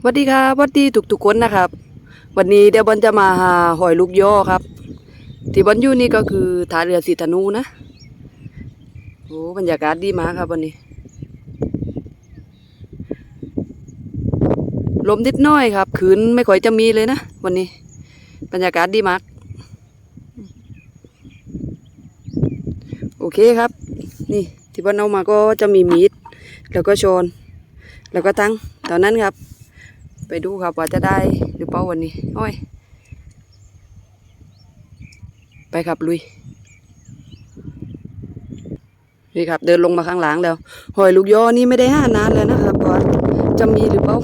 สวัสดีครับสวัสดีทุกทุกๆคนนะครับ วันนี้เดี๋ยวบอลจะมาหาหอยลูกย่อครับ ที่บอลอยู่นี่ก็คือท่าเรือสีธนูนะโอ้บรรยากาศดีมากครับวันนี้ลมนิดน้อยครับคืนไม่ค่อยจะมีเลยนะวันนี้ บรรยากาศดีมากโอเคครับ นี่ที่บอลเอามาก็จะมีมีดแล้วก็ช้อนแล้วก็ตั้งตอนนั้นครับ ไปดูครับว่าจะได้หรือเปล่าวันนี้โอ้ย ไปครับลุย นี่ครับ เดินลงมาข้างหลังแล้ว หอยลูกยอนี่ไม่ได้ห้านานแล้วนะครับว่าจะมีหรือเปล่า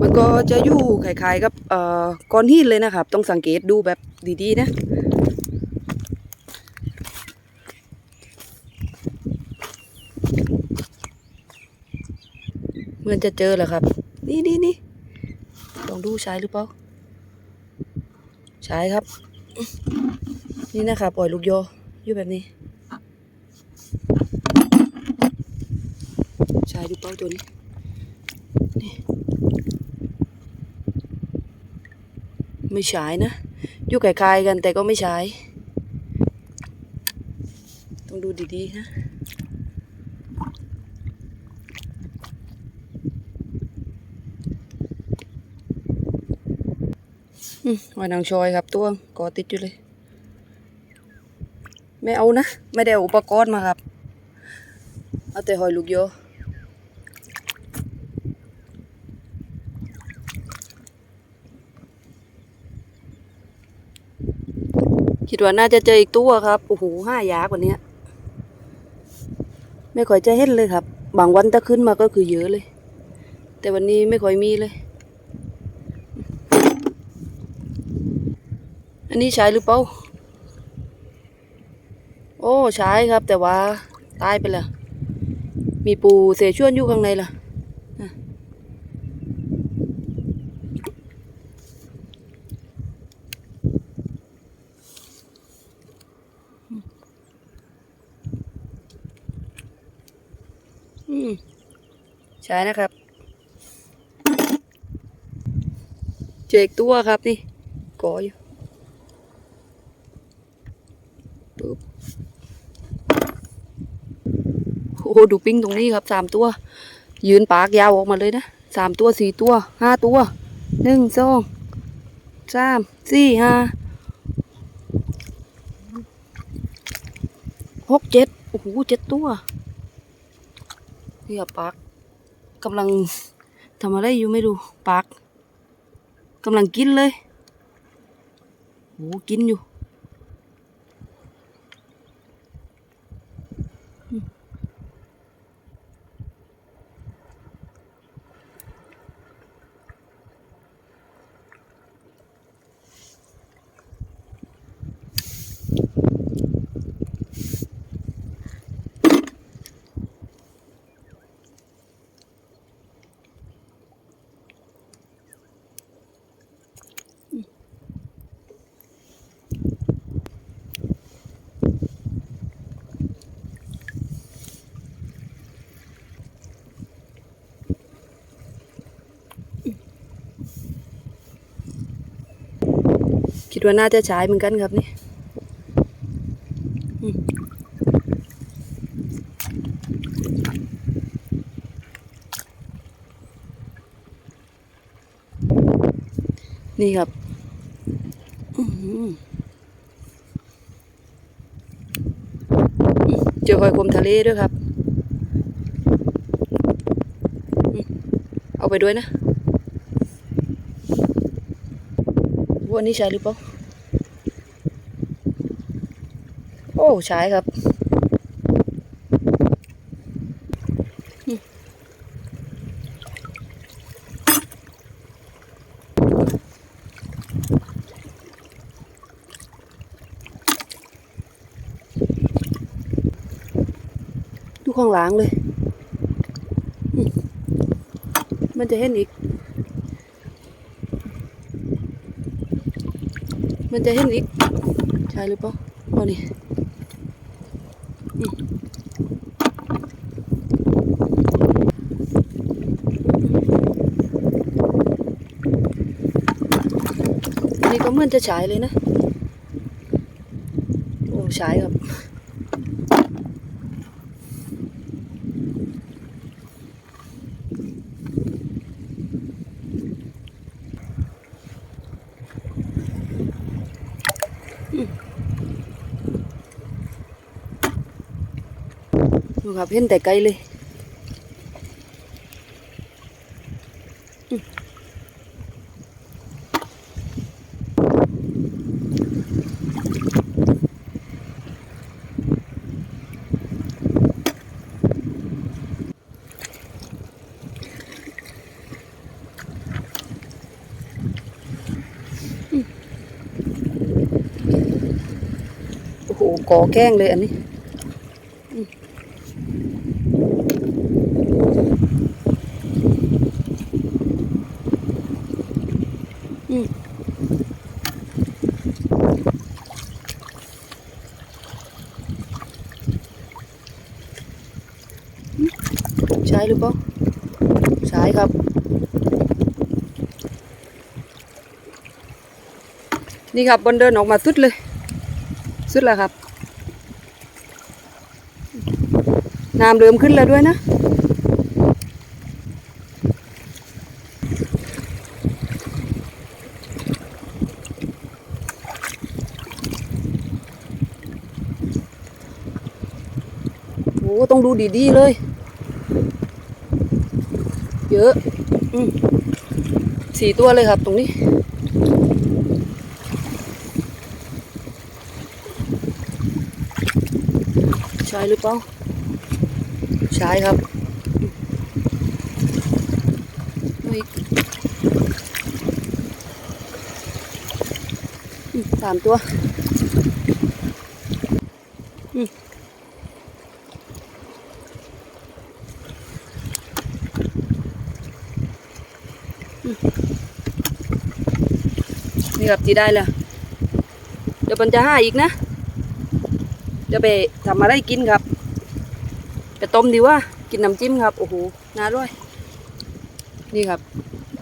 มันก็จะอยู่คล้ายๆกับเอ่อก้อนหินเลยนะครับ ต้องสังเกตดูแบบดีๆนะเหมือนจะเจอแหละครับ นี่นี่นี่ลองดูใช้หรือเปล่า ใช้ครับ นี่นะครับปล่อยลูกโยอยู่แบบนี้ ใช้หรือเปล่าตัวนี้ นี่ไม่ใช้นะ อยู่คล้ายๆกันแต่ก็ไม่ใช้ ต้องดูดีๆนะ หอยนางชอยครับตัวกอติดอยู่เลย ไม่เอานะ ไม่ได้อุปกรณ์มาครับ เอาแต่หอยลูกโยคิดว่าน่าจะเจออีกตัวครับ โอ้โหห้ายากกว่านี้ไม่ค่อยจะเห็นเลยครับ บางวันถ้าขึ้นมาก็คือเยอะเลย แต่วันนี้ไม่ค่อยมีเลย อันนี้ใช้หรือเปล่า โอ้ใช้ครับ แต่ว่าตายไปแล้วมีปูเสฉวนอยู่ข้างในล่ะใช้นะครับ เจกตัวครับนี่ก่ออยู่ ปึ๊ บโอ้โหดูปิ้งตรงนี้ครับสามตัว ยืนปากยาวออกมาเลยนะสามตัวสี่ตัวห้าตัวหนึ่งสองสามสี่ห้าหกเจ็ดโอ้โหเจ็ดตัวนี่ครับปากกำลังทำอะไรอยู่ไม่รู้ปากกำลังกินเลยโอ้กินอยู่ คิ ดว่าน่าจะใช้เหมือนกันครับนี่นี่ครับเจอหอยคมทะเลด้วยครับ เอาไปด้วยนะวันนี้ใช้หรือเปล่า โอ้ใช้ครับดูข้างหลังเลย มันจะเห็นอีก มันจะเห็นอีก ใช่หรือเปล่าเอานี่ นี่ก็เหมือนจะฉายเลยนะ โอ้ฉายครับ ดูครับเห็นแต่ไกลเลยอืมอืมโอ้โหก่อแกล้งเลยอันนี้ หรือเปล่าใช่ครับ นี่ครับบนเดินออกมาสุดเลย สุดแล้วครับน้ำเริ่มขึ้นแล้วด้วยนะโอ้ต้องดูดีๆเลย เยอะอืมสี่ตัวเลยครับตรงนี้ ใช่หรือเปล่า ใช่ครับอีกสามตัว อืม นี่ครับที่ได้แล้ว เดี๋ยวมันจะห้าอีกนะจะไปทำอะไรกินครับ ไปต้มดีว่า กินน้ำจิ้มครับ โอ้โห น่าด้วย นี่ครับ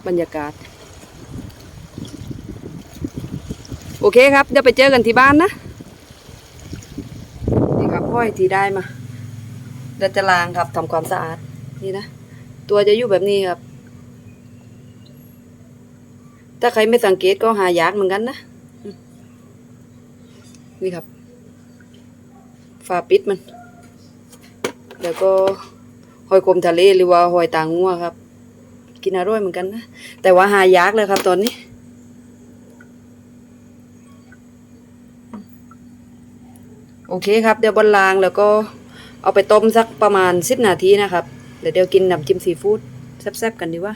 บรรยากาศ โอเคครับ เดี๋ยวไปเจอกันที่บ้านนะ นี่ครับห้อยที่ได้มาเดี๋ยวจะล้างครับทำความสะอาด นี่นะ ตัวจะอยู่แบบนี้ครับ ถ้าใครไม่สังเกตก็หายากเหมือนกันนะ นี่ครับ ฝาปิดมัน แล้วก็หอยกลมทะเลหรือว่าหอยตางงัวครับ กินอร่อยเหมือนกันนะ แต่ว่าหายากเลยครับ ตอนนี้โอเคครับ เดี๋ยวบนลางแล้วก็เอาไปต้มสักประมาณสิบนาทีนะครับ เดี๋ยวเดี๋ยวกินน้ำจิ้มซีฟู้ดแซ่บๆกันดีว่า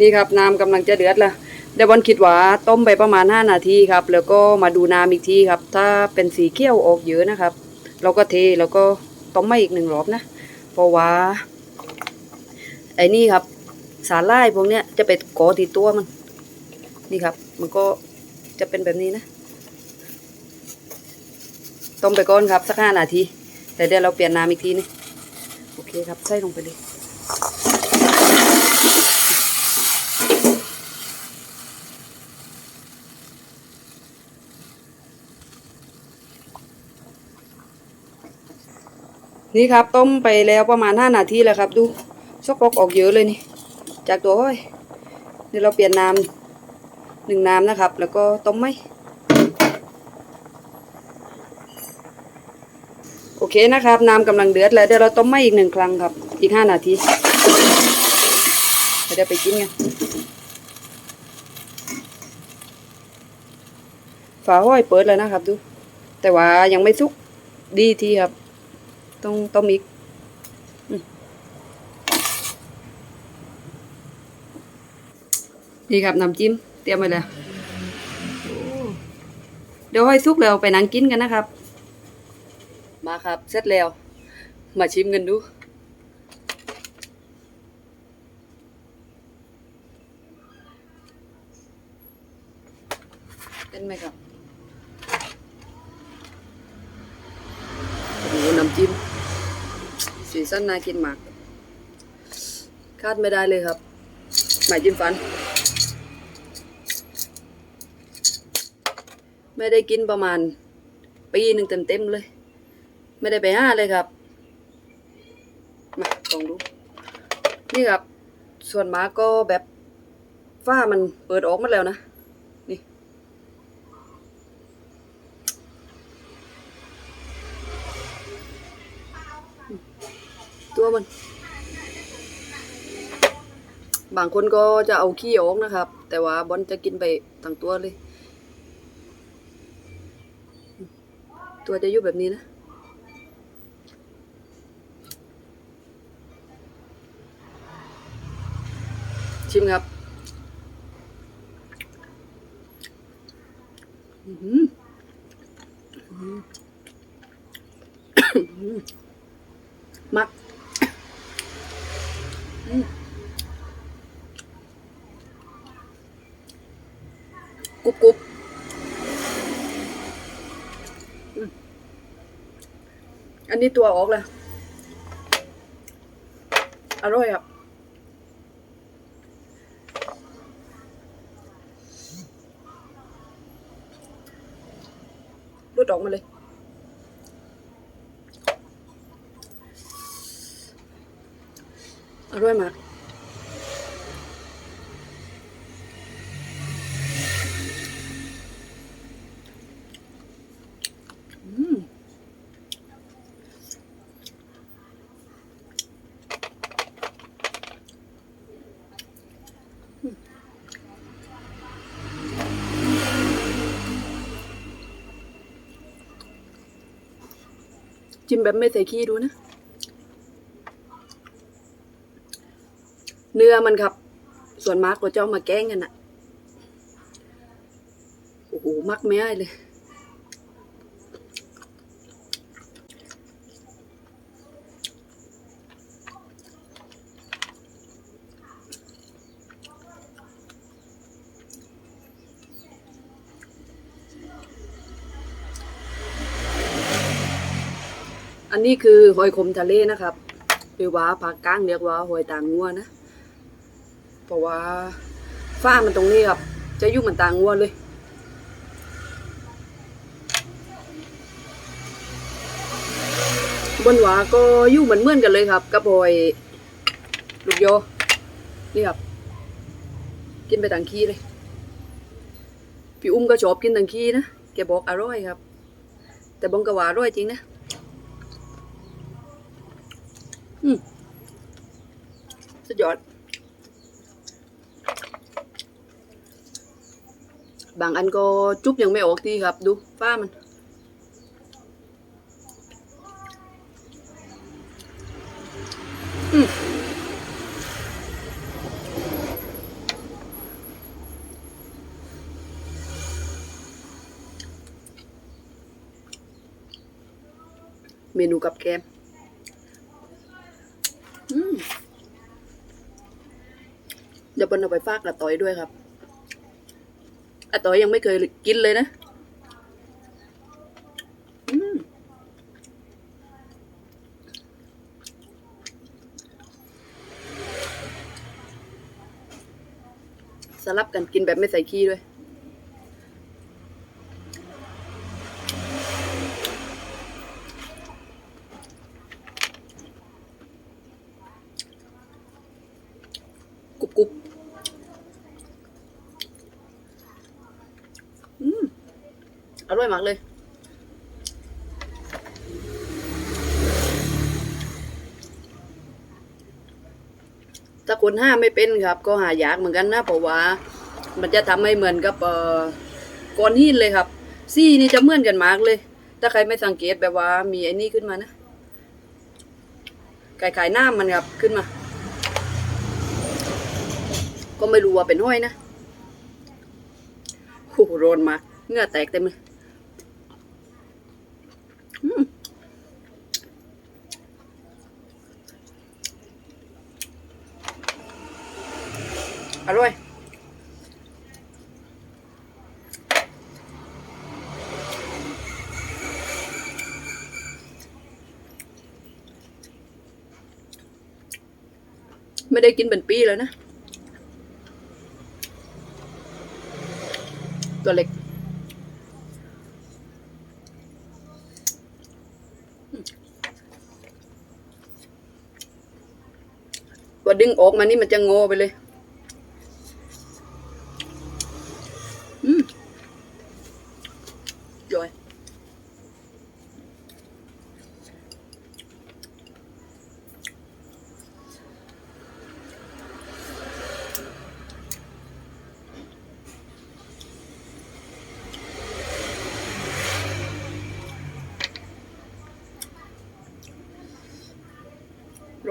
นี่ครับน้ำกำลังจะเดือดล้วเดี๋ยวบอลคิดว่าต้มไปประมาณ 5 นาทีครับ แล้วก็มาดูน้ำอีกทีครับ ถ้าเป็นสีเขียวออกเยอะนะครับ เราก็เทแล้วก็ต้มไม่อีกหนึ่งรอบนะ เพราะว่าไอ้นี่ครับ สาร่ายพวกเนี้ยจะไปกาะที่ตัวมัน นี่ครับ มันก็จะเป็นแบบนี้นะ ต้มไปก่อนครับ สักห้านาทีแต่เดี๋ยวเราเปลี่ยนน้ำอีกทีนึงโอเคครับใส่ลงไปเลย นี่ครับต้มไปแล้วประมาณห้านาทีแล้วครับ ดูซกรกออกเยอะเลยนี่ จากตัวอ้อยนี่เราเปลี่ยนน้ำหนึ่งน้ำนะครับ แล้วก็ต้มไหมโอเคนะครับ น้ำกำลังเดือดแล้วเดี๋ยวเราต้มไหมอีกหนึ่งครั้งครับ อีกห้านาทีเดี๋ยวไปกินกันฝาห้อยเปิดแล้วนะครับ ดู แต่ว่ายังไม่สุกดีทีครับ ต้องต้มอีกนี่ครับน้ำจิ้มเตรียมไว้แล้วเดี๋ยวให้ซุกแล้วไปนั่งกินกันนะครับ มาครับ เสร็จแล้ว มาชิมกันดู เป็นไหมครับ โอ้โหน้ำจิ้ม สันน่ากินมาก คาดไม่ได้เลยครับ หมายจิ้มฟัน ไม่ได้กินประมาณปีหนึ่งเต็มๆเลย ไม่ได้ไปห้าเลยครับ มาลองดู นี่ครับ ส่วนมากก็แบบฝ้ามันเปิดออกมาแล้วนะ นี่ ตัวมัน บางคนก็จะเอาขี้ออกนะครับ แต่ว่าบอลจะกินไปทั้งตัวเลย ตัวจะอยู่แบบนี้นะชิมครับมัก กรุบกรุบอืมอันนี้ตัวออกเลยอร่อยครับรุดออกมาเลย อร่อยมากจิ้มแบบไม่ใส่ขี้ดูนะ เรือมันครับ ส่วนมากก็จะเอามาแกล้งกันนะโอ้โหมักไม่ได้เลยอันนี้คือหอยขมทะเลนะครับหรือว่าภาคกลางเรียกว่าหอยตางงัวนะ เพราะว่าฝ้ามันตรงนี้ครับ จะยู่เหมือนตางงัวเลย บนหวาก็ยู่เหมือนเมื่อนกันเลยครับกับอยลูกโยนี่ครับ กินไปต่างขี้เลยพี่อุ้มก็ชอบกินต่างขี้นะแกบอกอร่อยครับ แต่บงกว่าอร่อยจริงนะอืมสุดยอด บางอันก็จุ๊บยังไม่ออกดีครับ ดูฝ้ามัน อืมเมนูกับแกมอืมเดี๋ยวเปิ้ลเอาไปฝากกระต่อยด้วยครับ อาต่อยยังไม่เคยกินเลยนะสลับกันกินแบบไม่ใส่ขี้ด้วย กรุบกรุบอืม อร่อยมากเลย ถ้าคนห้าไม่เป็นครับ ก็หายากเหมือนกันนะเพราะว่ามันจะทำให้เหมือนกับเอ่อก้อนหินเลยครับซี่นี่จะเหมือนกันมากเลย ถ้าใครไม่สังเกตแบบว่ามีไอ้นี่ขึ้นมานะไก่ไข่น้ำมันครับขึ้นมา ก็ไม่รู้ว่าเป็นห้อยนะโอ้โหร้อนมากเงื่อแตกเต็มเลย อร่อยไม่ได้กินเป็นปีแล้วนะ ตัวเล็กพอดึงออกมานี่มันจะงอไปเลย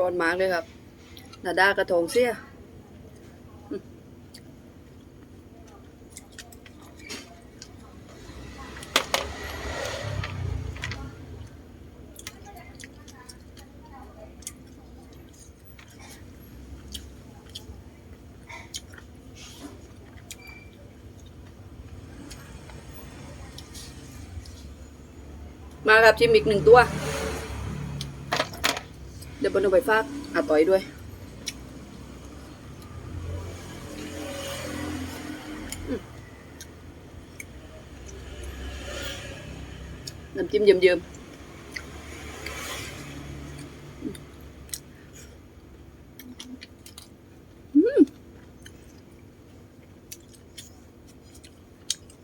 ร้อนมากเลยครับนาดากระทงเสียมมาครับชิมอีกหนึ่งตัว เดี๋ยวบนเอาไปฝากอาต่อยด้วย น้ำจิ้มเยิ้มๆอืม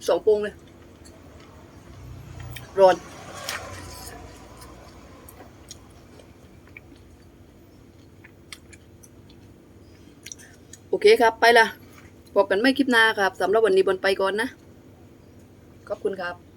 สองโปงเลย ร้อน โอเค ครับไปละพบกันไม่คลิปหน้าครับสำหรับวันนี้บนไปก่อนนะ ขอบคุณครับ